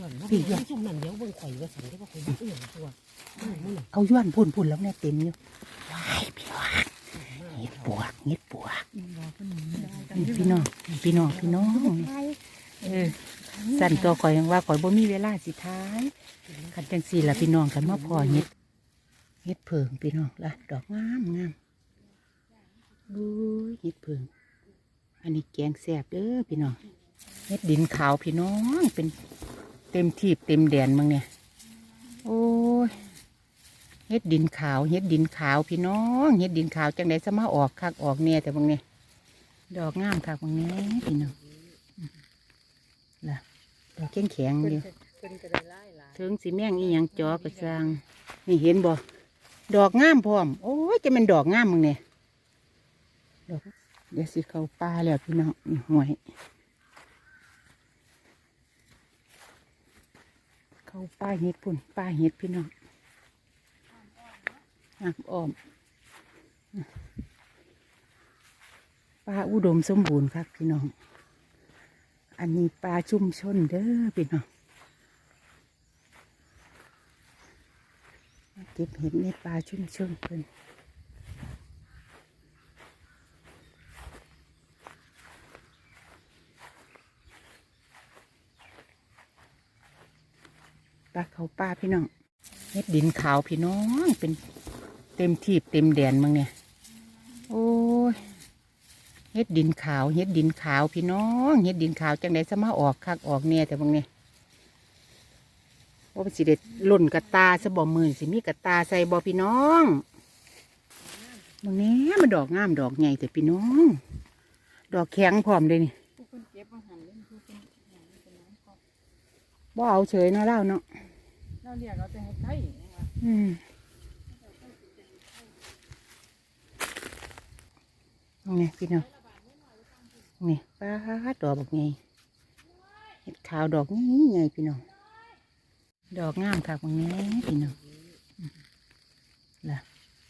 ย้อนเนาะพี่ย้อนซุ่มนั่นเดี๋ยวเบิ่งข่อยว่าสันได้ว่าข่อยบ่เอื้อนตัวเอาย้อนพุ่นพุ่นแล้วเนี่ยเต็มอยู่ว้ายพี่น้องเห็ดปวกเห็ดปวกนี่พี่น้องพี่น้องพี่น้องเออสั่นตัวข่อยยังว่าข่อยบ่มีเวลาสิท้ายกันจังสี่ละพี่น้องกันมาพอเห็ดเห็ดเผิงพี่น้องละดอกงามงามบูยเห็ดเผิงอันนี้แกงแซ่บเด้อพี่น้องเห็ดดินขาวพี่น้องเป็น เต็มทีบเต็มแดนมึงเนี่ย โอ้ยเฮ็ดดินขาวเฮ็ดดินขาวพี่น้องเฮ็ดดินขาวจังไดสมาออกคักออกเนี่ยแต่บางเนี่ยดอกงามคักบางเนี่ยพี่น้องอืมล่ะดอกแข็งแข็งๆอยู่เพิ่นก็ได้หลายหลายถึงสีแมงอีหยังจอกระซังนี่เห็นบ่ดอกงามพร้อม โอ้ยจะเป็นดอกงามมึงเนี่ยดอกเดี๋ยวสิเข้าป่าแล้วพี่น้องนี่ห่วย เขาป้าเห็ดพุ่นป้าเห็ดพี่น้องน้ำอ้อมป้าอุดมสมบูรณ์ครับพี่น้อง อันนี้ปลาชุ่มชนเด้อพี่น้องเก็บเห็ดในปลาชุ่มชนเพิ่น เขาปลาพี่น้องเห็ดดินขาวพี่น้องเป็นเต็มทีบเต็มแดนมึงเนี่ยโอ้ยเห็ดดินขาวเห็ดดินขาวพี่น้องเห็ดดินขาวจังไดสมาออกคักออกเนี่ยแต่บางเนี่ยว่าสิเด็ดล่นกระตาสะบ่มือสิมีกระตาใส่บ่พี่น้องบางแหนี้มันดอกงามดอกใหญ่แต่พี่น้อง ดอกแข็งพร้อมเลยนี่ผู้เพิ่นเก็บมาหั่นเล่นผู้เพิ่นหั่นเป็นน้ำเขาบ่เอาเฉยเนาะเล่าเนาะ เราเรียกเอาแต่ให้ไข่ยังว่าอืมนี่พี่น้องนี่ป้าดดอกบักไงเห็ดขาวดอกนี้ไงพี่น้องดอกงามค่ะบางแหนี้พี่น้องอืมล่ะ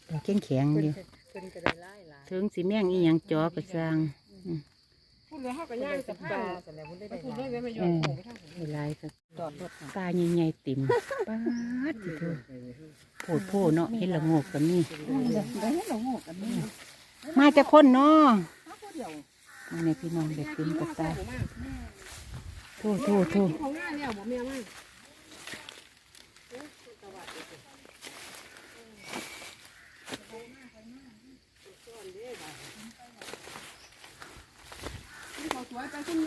ดอกแข็งแข็งๆเพิ่นอยู่ก็เพิ่นก็ได้หลายหลายถึงสีแมงอีหยังจอกระซัง พูดเลยเฮาก็ย่างสะพานแต่แล้วเพิ่นได้พูดเลยแม่ย้อเอนอโค้งไปทางผมให้หลายก็จอดรถตาใหญ่ๆติ่มป้าดสิเธอโผดโพเนาะเห็นละโงกกันนี่ ได้เห็นเราโง่กันนี่มาจากคนเนาะถ้าผู้เดียวในพี่น้องเด็กกินกับตาผมมาโทษโทษโทษ เขาง่ายแล้วบ่แม่มา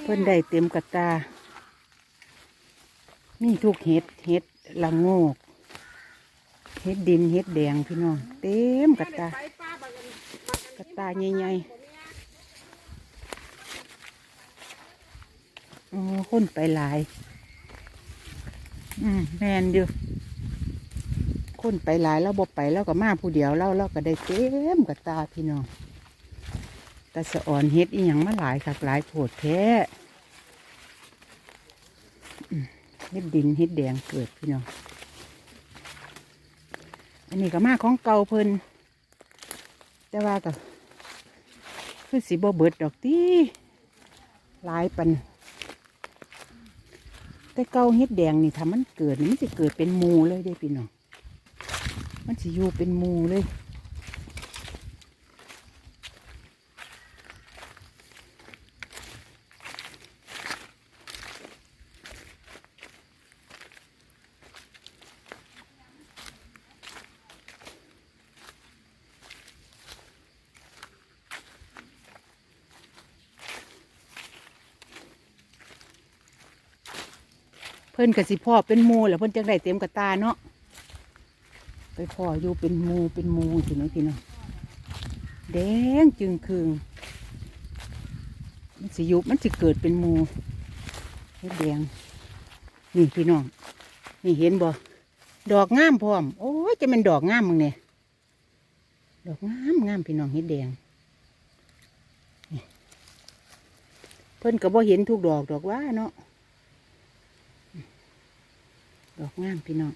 เพิ่นได้เต็มกับตา มีทุกเห็ดเห็ดละโงกเห็ดดินเห็ดแดงพี่น้อง เต็มกับตาไปป้าบักกันกับตาใหญ่ๆโอ้คนไปหลาย อืมแมนเดียวคนไปหลายแล้วบ่ไปแล้วก็มาผู้เดียวแล้วเราก็ได้เต็มกับตาพี่น้อง ตาสะอ่อนเฮ็ดอีหยังมาหลายคักหลายโผดแท้เฮ็ดดินเฮ็ดแดงเกิดพี่น้อง อันนี้ก็มาของเก่าเพิ่นแต่ว่าก็คือสีบ่เบิดดอกตีหลายปัน แต่เก่าเฮ็ดแดงนี่ถ้ามันเกิดนี่มันจะเกิดเป็นมูเลยเด้พี่น้อง มันจะอยู่เป็นมูเลย เพิ่นกับสิพ่อเป็นมูแล้วเพิ่นจังได้เต็มกระตาเนาะไปพ่ออยู่เป็นมูเป็นมูสิเนาะพี่น้องแดงจึงคืงมันสิยุบมันสิเกิดเป็นมูแดงนี่พี่น้องนี่เห็นบ่ดอกงามพร้อม โอ้ยจะเป็นดอกงามมึงเนี่ยดอกงามงามพี่น้องเฮ็ดแดงเพิ่นก็บ่เห็นทุกดอกดอกว่าเนาะ ดอกงามพี่น้อง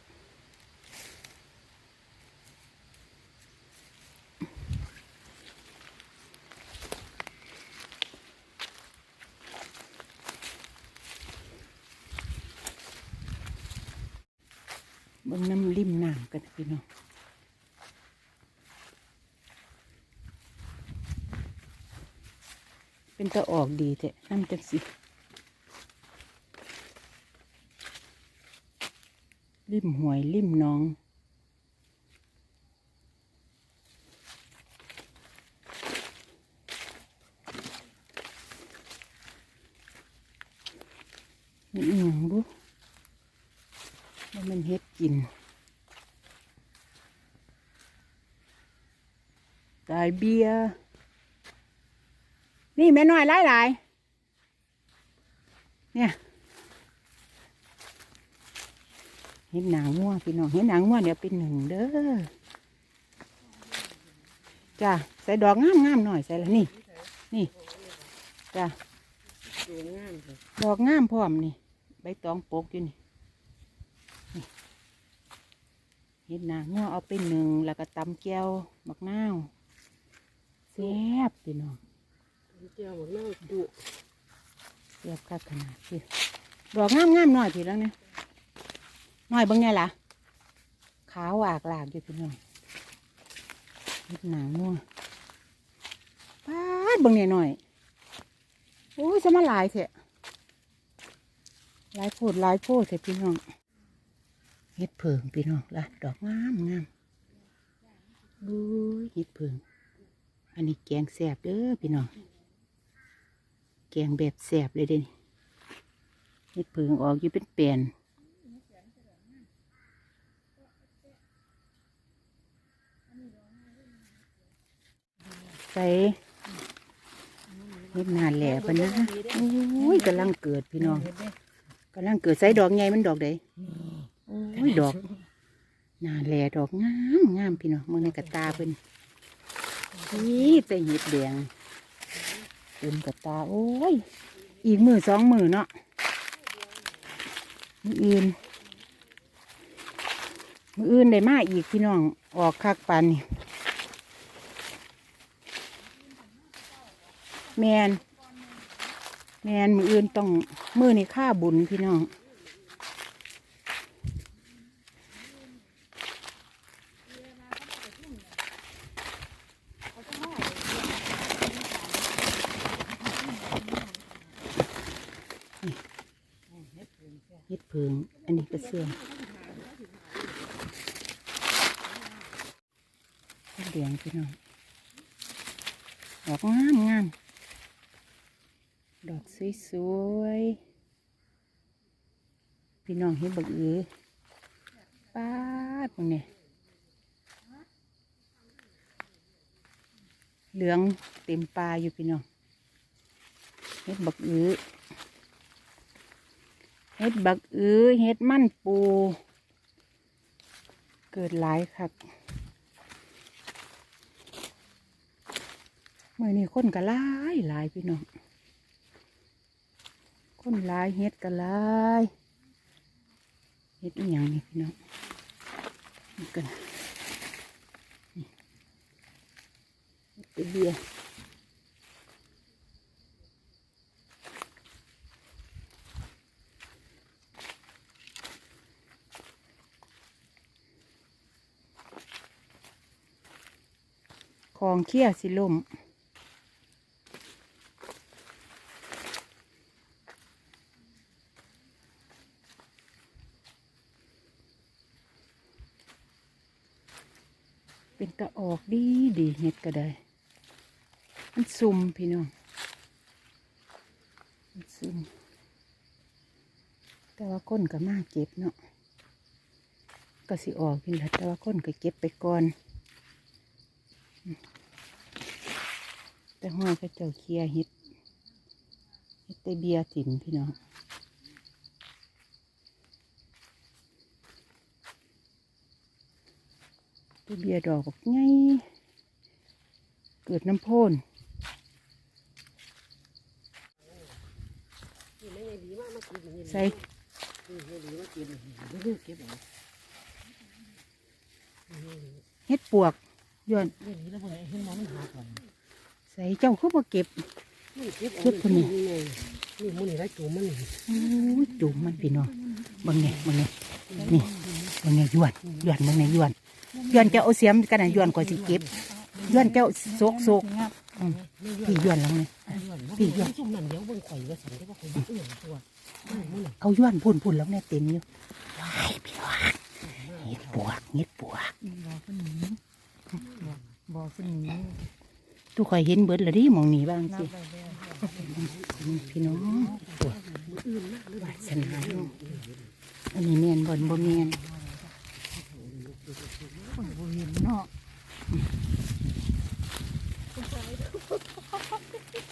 บิ่งน้ำริมน้ำกันพี่น้องเป็นตะออกดีแท้น้ำจังสิ ริมหวยริมน้อง นี่อหย่างบุว่ามันเฮ็ดกิน ตายเบียร์นี่แม่น้อยหลายหลายๆเนี่ย เห็นหนังงัวพี่น้องเห็นหนังงัวเดี๋ยวเป็นหนึ่งเด้อจ้าใส่ดอกงามงามๆหน่อยใส่ละนี่ นี่จ้าสวยงามเลยดอกงามพร้อมนี่ ใบตองปกอยู่นี่นี่เห็ดหนางัวเอาไปหนึ่งแล้วก็ตำแก้วมักนาวแซ่บพี่น้องเจียวหมดแล้วดุแซ่บคักขนาดพี่ดอกงามงามๆหน่อยพี่แล้วเนี่ยห น่อยเบิ่งไงล่ะ ขาวอากลากอยู่พี่น้องเห็ดหนางัวปาดเบิ่งเนี่ยหน่อยโอ้ยจะมาหลายเถอะหลายโพดหลายโพดเถอะพี่น้องเฮ็ดเพิงพี่น้องละดอกงามงามบู้ยเฮ็ดเพิง อันนี้แกงแสบเด้อพี่น้อง แกงแบบแสบเลยเด้นี่เฮ็ดเพิงออกอยู่เป็นแปลน ส่เฮ็ดนานแหล่ปะนะอุ้ยกำลังเกิดพี่น้องกำลังเกิดใส่ดอกใหญ่มันดอกใดโอ้ยดอกหนาแหล่ดอกงามงามพี่น้องมึงในกระตาเพิ่นนี่แต่เห็ดแดงเต็มกระตาโอ้ยอีกมือสองมือเนาะมืออื่นมืออื่นได้มาอีกพี่น้องออกคักปันนี่ แมนแมนมืออื่นต้องมือนี่ค่าบุญพี่น้องเฮ็ดเพิงอันนี้ก็เสื่อมเฮ็ดเหลืองพี่น้องดอกงามงาม ดอกสวยๆ พี่น้องเห็นบักเอือป้าดตรงนี้เหลืองเต็มปลาอยู่พี่น้องเฮ็ดบักอือเฮ็ดบักอือเฮ็ดมั่นปู เกิดหลายคักเมื่อนี้คนก็หลายหลายพี่น้อง คนหลายเฮ็ดก็หลายเฮ็ดอีหยังนี่พี่น้องนี่กันเฮ็ดไปเบียของเขี้ยสิลมเป็นตะ ออกดีดีเห็ดก็ได้ มันซุ่มพี่น้องมันซุ่มแต่ว่าก้นก็มากเก็บเนาะก็สิออกกินแหละแต่ว่าก้นก็เก็บไปก่อน แต่ห้อยก็เจ้าเคลียเฮ็ดเฮ็ดแต่เบียร์ถิ่นพี่น้อง แต่เบียร์ดอกไงเกิดน้ำโพนนี่ไม่ใช่ดีมากมากินนี่ใส่นี่ไม่ดีมากินนี่ลูกเก็บเอาเฮ็ดปวกย้อนเรื่องนี้แล้วพอเห็นมองมันหาก่อนใส่เจ้าคือบ่เก็บนี่เก็บเก็บคนนี้นี่ไงนี่มันนี่ไรตัวมันนี่โอ้ยจุ่มมันพี่น้องเบังเนี่ยบังเนี่ยนี่ มึงไงยวนยวนมึงไงยวนยวนเจ้าเอาเสียมกันนะยวนกว่าสิเก็บยวนเจ้าโศกโศกพี่ยวนแล้วไงพี่ยวนซุ่มนั่นเดี๋ยวเบิ่งข่อยว่าสันได้ว่าข่อยบ่เอื้อนตัวนั่นมื้อน่ะเอายวนพุ่นพุ่นแล้วเนี่ยเต็มอยู่ว้ายพี่น้องเห็ดปวกเห็ดปวกบ่ขึ้นนี้ทุกคอยเห็นเบิดและดิหมองหนีบ้างสิพี่น้องปวกวาสนาเนาะอันนี้เมียนบนบ่เมียน คนบ่เห็นเนาะ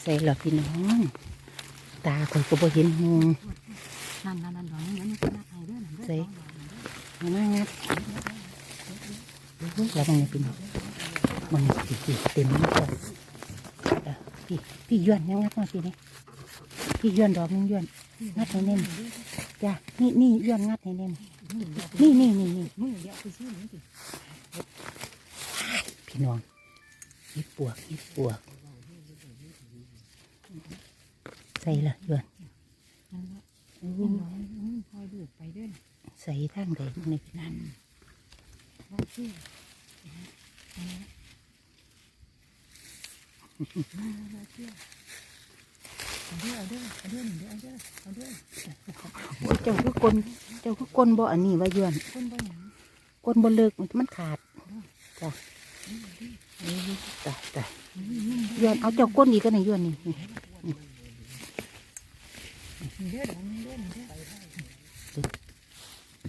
ใส่หรอพี่น้อง ตาคอยก็บ่เห็นหงนั่นนั่นนั่นดอกนี้นี่ก็น่าไอ้เด้อนั่นเด้อใส่มามางัดแล้วมันนี่พี่น้องมันนี่เต็มหมดเลยเออพี่พี่ย้อนยังงัดมาพี่นี่พี่ย้อนดอกนึงย้อนงัดให้แน่นจ้ะนี่นี่ย้อนงัดให้แน่น นี่นี่นี่นี่มือเดียวไปซื้อนี่สิพี่น้องยิบปวกยิบปวกใส่ละย้อนนั่นละอู้ยังน้อยอืมคอยดูไปเด้อใส่ทางใดมันนี่พี่นั่นว่าชื่อว่าชื่อ เอาด้อเอาด้อเอาด้อเด้อเอาด้อโอ้ยเจ้าคือกลเจ้าคือกลบ่อันนี้ว่าย้อนคนบ่หยังกลบ่เลิกมันขาดจ้ะตายตายย้อนเอาเจ้าก้นอีกก็ในย้อนนี่นี่เด้อดอกนี้เด้อเด้อ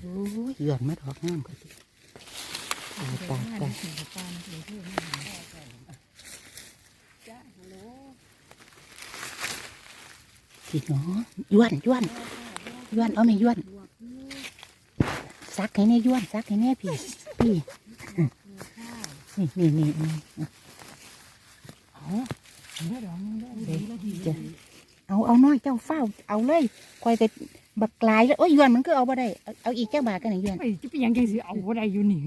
โอ้ยย้อนมาดอกงามก็สิตายตายตาย สิปานเลยเด้อพี่น้องย้วนย้วนย้วนเอาไหมย้วนซักให้แน่ย้วนซักให้แน่พี่พี่นี่นี่นี่นี่เอาเด้อดอกนี้เด้อเด้อแล้วทีจ้ะเอาเอาน้อยเจ้าเฝ้า เอาเลยคอยแต่บักกลายแล้วโอ้ยย้วนมันก็เอาบ่ได้เอาเอาอีกเจ้าบาทกันหน่อยย้วนไปจะไปยังจังสิเอาบ่ได้อยู่นี่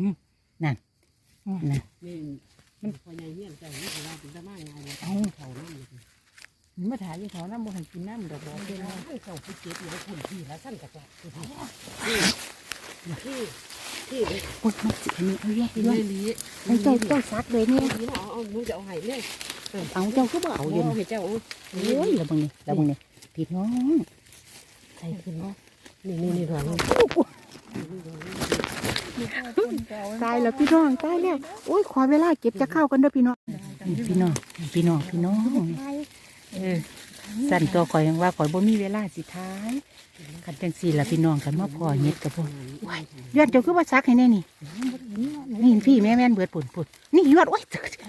นั่นนี่มันพอใหญ่เฮียนเจ้านี่คือว่าเป็นตะมางานเลยเอาเขาน้ำเลย มาถ่ายยู่เขาน้ำบ่ให้กินน้ำดอกบ่เป็นไรให้เขาไปเก็บอยู่แล้วคุณที่ละสั้นกระจาคือที่ที่ที่โอ้ยมันสิอันนี้เอาแยกที่ย้วนไม่ลีให้เจ้าเจ้าซักเลยเนี่ยเอาเอาหนูจะเอาไห้เลยเอาเจ้าก็บอาเอาอยู่นี่ให้เจ้าโอ้ยแล้วมึงนี่แล้วมึงนี่พี่น้องใส่ขึ้นเนาะนี่นี่นี่ดอกตายแล้วพี่น้องตายแล้วโอ้ยขอเวลาเก็บจะเข้ากันเด้อพี่น้องพี่น้องพี่น้องพี่น้อง เออสั่นตัวข่อยยังว่าข่อยบ่มีเวลาสิท้ายกันจังสี่ละพี่น้องกันมาพอเฮ็ดกับพ่อยอดเจ้าคือว่าซักให้แน่นี่นี่เห็นพี่แม่แม่นเบิดปุ่นปุ่นนี่ยอดโอ้ย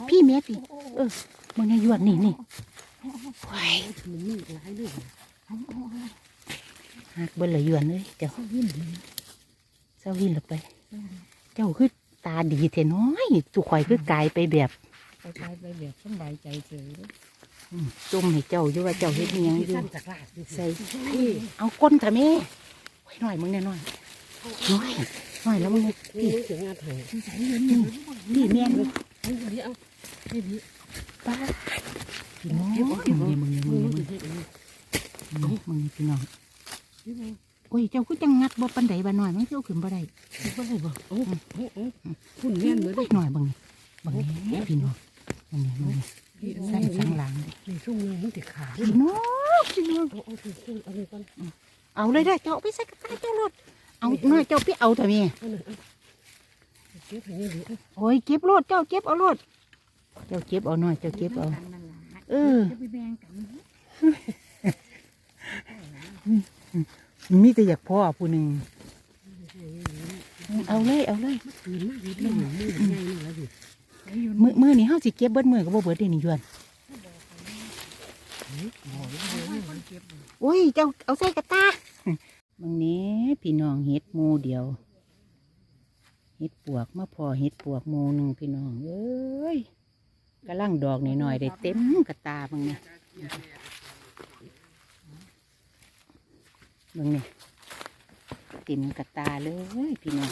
พี่แม่พี่เออมึงเนี่ยอดนี่นี่โอ้ยมันมีหลายลูกหักเบิดเลยยวนเลยเจ้าเจ้าวินละไป เจ้าคือตาดีเทน้อยสุข่อยคือกลายไปแบบไปไปไปแบบสบายใจเฉย จมให้เจ้าอยู่ว่าเจ้าเฮ็ดอิหยังอยู่สั้นจากลาดใส่พี่เอาก้นทำแม่โอ้ยหน่อยมึงเนี่ยหน่อยหน่อยหน่อยแล้วมึงเนี่ยนี่พี่ถึงงานไห้ใส่เงินอยู่พี่แม่นเอาดีเอาดีดีป้าพี่น้องมึงเนี่ยมึงเนี่ยมึงมึเนี่ยงมึงจะเฮ็ดอันนี้เนี่ยมึงเนี่ยพี่น้องโอ้ยเจ้าคือจังงัดบ่ปันใดบ่หน่อยมันเจ้าขึ้นบ่ได้ก็เลยบอกโอ้โอ้โอ้คุณแม่นเหมือนโอ้ยหน่อยเบิ่งนี่เบิ่งนี่พี่น้องมึงเนี่ยมึงเนี่ย ใส่ข้างหลังเลยนี่ช่วงนี้มันติดขาพี่น้องพี่น้องเอาเอาถึงขึ้นเอาเลยก่อนเอาเลยได้อเจ้าเอาไปใส่กระตาเจ้ารถเอาหน่อยเจ้าพี่เอาเถอะแม่เอาหนึ่งเอาเก็บให้นี่ดีเอาโอ้ยเก็บรถเจ้าเก็บเอารถเจ้าเก็บเอาหน่อยเจ้าเก็บเอาเออจะไปแบ่งกันมีแต่อยากพ่อผู้หนึ่งเอาเลยเอาเลยคืน มากเลยเรื่องมือใหญ่นี่แล้วดิมือมือนี่เฮาสิเก็บเบิดมือก็บ่เบิดเด้นี่ยวนโอ้ยเจ้าเอาใส่กระตาบางนี้พี่น้องเฮ็ดหมูเดียวเฮ็ดปวกมาพอเฮ็ดปวกหมูหนึ่งพี่น้องเอ้ยกำลังดอกหน่อยๆได้เต็มกระตาบางเนี่ยบางเนี่ยเต็มกระตาเลยพี่น้อง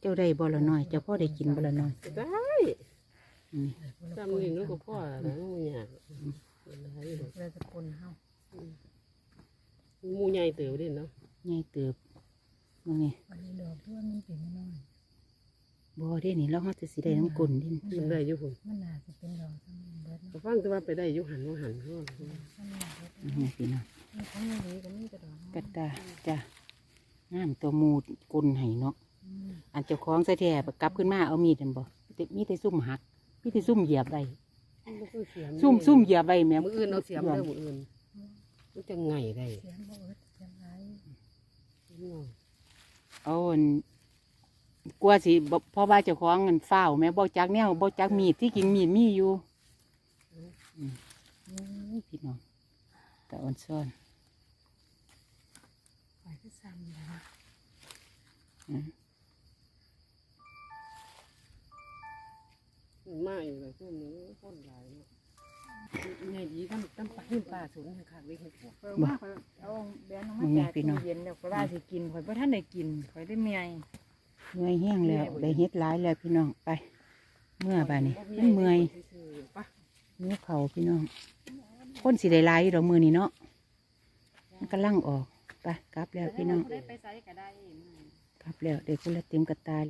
เดี๋ยวเราเคลียร์เนี่ยเอ้าเจ้าได้บ่ละน้อย เจ้าพ่อได้กินบ่ละน้อยได้นี่จำนี่นู้นก็พ่อแล้วมูใหญ่เราจะคนเฮามูใหญ่เติบดิเนาะใหญ่เติบมึงนี่อันนี้ดอกทั่วมันเป็นน้อยบ่ได้นี่เราเฮาจะสิได้น้ำกลนดิมันได้อยู่หุ่นมันน่าจะเป็นดอกทั้งเบิดก็ฟังแต่ว่าไปได้อยู่หันว่าหันเขามันน่าจะเป็นนี่พี่น้องมันของมีหลีก็มีแต่ดอกกระตาจ้ะงามตัวมูดกลนให้เนาะ อืมอันเจ้าของใส่แท้ไปกลับขึ้นมาเอามีดนั่นบ่แต่มีแต่ซุ่มหักมีแต่ซุ่มเหยียบไว้ซุ่มซุ่มเหยียบไว้แม่มืออื่นเอาเสียมเด้อมืออื่นมันจะไงได้เสียงบ่เอิดเสียงไรเอาอันกลัวสิบ่เพราะว่าเจ้าของเงินฝ้าวแม่บ่จักแนวบ่จักมีดที่กินมีดมีอยู่อืมอู้พี่น้องแต่อ่อนซ่อนปล่อยก็ซ้ำเลยนะ อืมมาอยู่เลยช่วงนี้คนหลายเนาะไงดีตั้งตั้งปลาขึ้นปลาสูงค่ะเล็กให้ปวดเออว่าข่อยเอาแบนออกมาจากตู้เย็นแล้วก็ว่าสิกินข่อยบ่ทันได้กินข่อยได้เมียเมื่อยแห้งแล้วได้เฮ็ดหลายแล้วพี่น้องไป เมื่อบ่านี้มันเมื่อยปะนิ้วเข่าพี่น้องคนสิได้หลายอยู่ดอกมือนี่เนาะมันกำลังออกไปกลับแล้วพี่น้องได้ไปใส่ก็ได้กลับแล้วเด็กคนละเต็มกระตายเลย